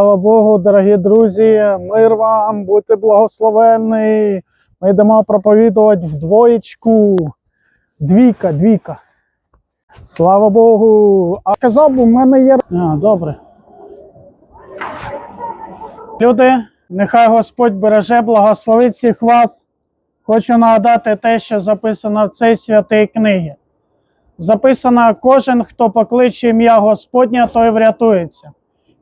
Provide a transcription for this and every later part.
Слава Богу, дорогі друзі, мир вам, будьте благословенні. Ми йдемо проповідувати в двоєчку. Двійка, двійка. Слава Богу. А казав, в мене є. А, добре. Люди, нехай Господь береже, благословить всіх вас. Хочу нагадати те, що записано в цій святій книгі. Записано: кожен, хто покличе ім'я Господнє, той врятується.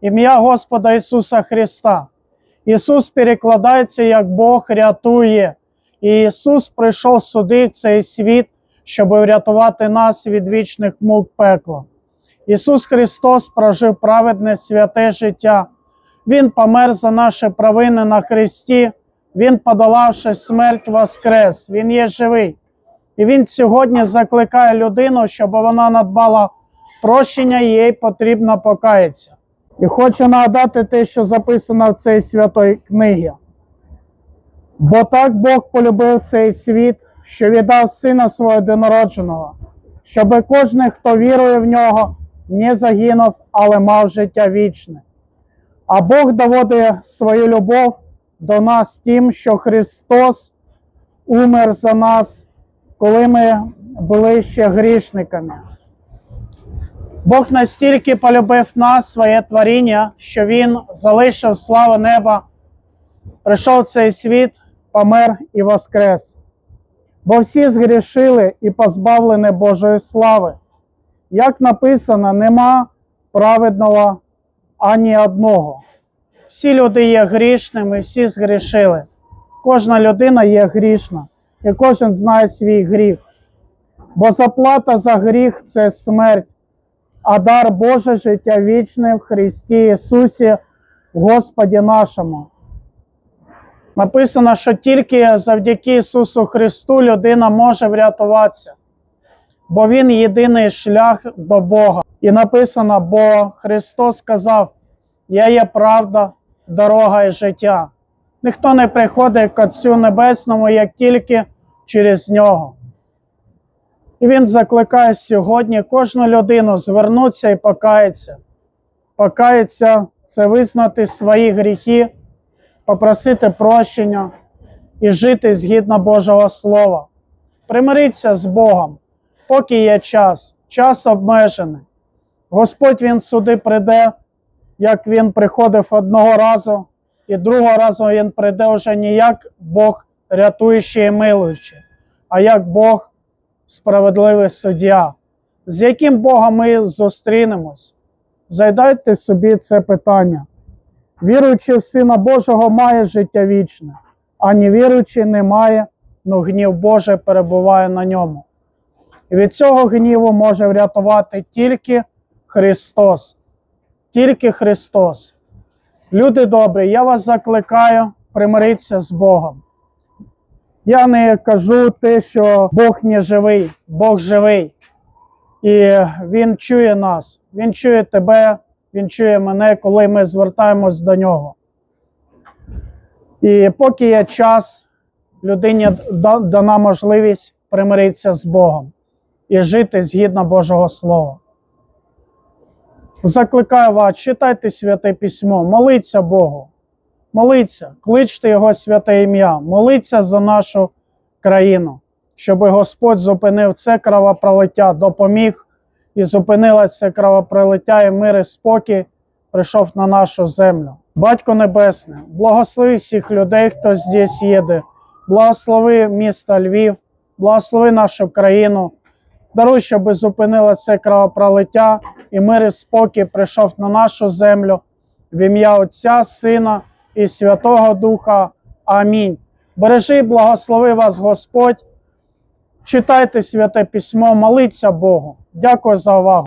Ім'я Господа Ісуса Христа. Ісус перекладається як Бог рятує. І Ісус прийшов сюди в цей світ, щоб врятувати нас від вічних мук пекла. Ісус Христос прожив праведне святе життя. Він помер за наші провини на Христі, Він, подолавши смерть, воскрес, Він є живий. І Він сьогодні закликає людину, щоб вона надбала прощення, і їй потрібно покаятися. І хочу нагадати те, що записано в цій святій книгі. Бо так Бог полюбив цей світ, що віддав Сина свого однородженого, щоб кожен, хто вірує в нього, не загинув, але мав життя вічне. А Бог доводить свою любов до нас тим, що Христос умер за нас, коли ми були ще грішниками. Бог настільки полюбив нас, своє творіння, що Він залишив славу неба, прийшов в цей світ, помер і воскрес. Бо всі згрішили і позбавлені Божої слави. Як написано, нема праведного ані одного. Всі люди є грішними, всі згрішили. Кожна людина є грішна, і кожен знає свій гріх. Бо заплата за гріх це смерть а дар Боже життя вічне в Христі Ісусі, Господі нашому. Написано, що тільки завдяки Ісусу Христу людина може врятуватися, бо Він єдиний шлях до Бога. І написано, бо Христос сказав: Я є правда, дорога і життя. Ніхто не приходить к Отцю Небесному, як тільки через нього. І він закликає сьогодні кожну людину звернутися і покаятися. Покаятися це визнати свої гріхи, попросити прощення і жити згідно Божого Слова. Примиритися з Богом, поки є час, час обмежений. Господь Він сюди прийде, як Він приходив одного разу, і другого разу Він прийде вже не як Бог рятуючий і милуючий, а як Бог справедливий суддя. З яким Богом ми зустрінемось? Зайдайте собі це питання. Віруючи в Сина Божого має життя вічне, а не віруючи не має, но гнів Божий перебуває на ньому. І від цього гніву може врятувати тільки Христос. Тільки Христос. Люди добрі, я вас закликаю примиритися з Богом. Я не кажу те, що Бог не живий, Бог живий. І Він чує нас, Він чує тебе, Він чує мене, коли ми звертаємось до нього. І поки є час, людині дана можливість примиритися з Богом і жити згідно Божого Слова. Закликаю вас, читайте святе письмо, моліться Богу. Моліться, кличте Його святе ім'я, моліться за нашу країну, щоб Господь зупинив це кровопролиття, допоміг і зупинило це кровопролиття, і мир і спокій прийшов на нашу землю. Батько Небесне, благослови всіх людей, хто здесь їде, благослови місто Львів, благослови нашу країну. Даруй, щоб зупинило це кровопролиття, і мир і спокій прийшов на нашу землю в ім'я Отця, Сина і Святого Духа. Амінь. Бережи, благослови вас Господь. Читайте святе письмо, молиться Богу. Дякую за увагу.